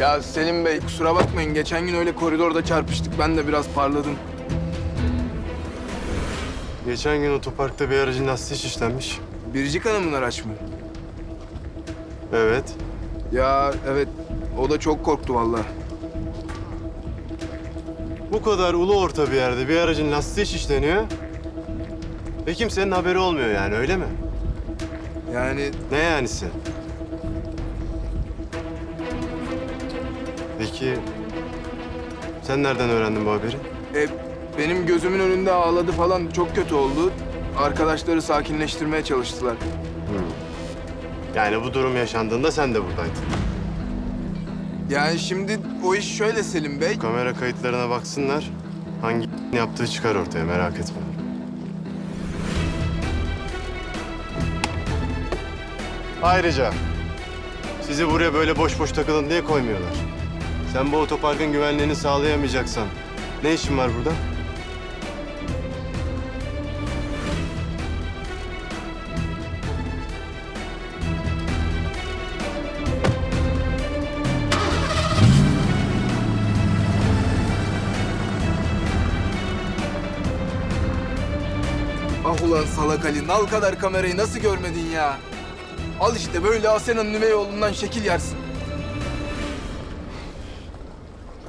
Ya Selim Bey kusura bakmayın. Geçen gün öyle koridorda çarpıştık. Ben de biraz parladım. Geçen gün otoparkta bir aracın lastiği şişlenmiş. Biricik Hanım'ın araç mı? Evet. Ya evet. O da çok korktu vallahi. Bu kadar ulu orta bir yerde bir aracın lastiği şişleniyor. Ve kimsenin haberi olmuyor yani öyle mi? Yani Ne yanisi? Peki sen nereden öğrendin bu haberi? e, benim gözümün önünde ağladı falan. Çok kötü oldu. Arkadaşları sakinleştirmeye çalıştılar. Yani bu durum yaşandığında sen de buradaydın. Yani şimdi o iş şöyle Selim Bey. Kamera kayıtlarına baksınlar. Hangi yaptığı çıkar ortaya merak etme. Ayrıca sizi buraya böyle boş boş takılın diye koymuyorlar. Sen bu otoparkın güvenliğini sağlayamayacaksan ne işin var burada? Ah ulan salak Ali, nal kadar kamerayı nasıl görmedin ya? Al işte böyle Asena'nın üvey oğlundan şekil yersin.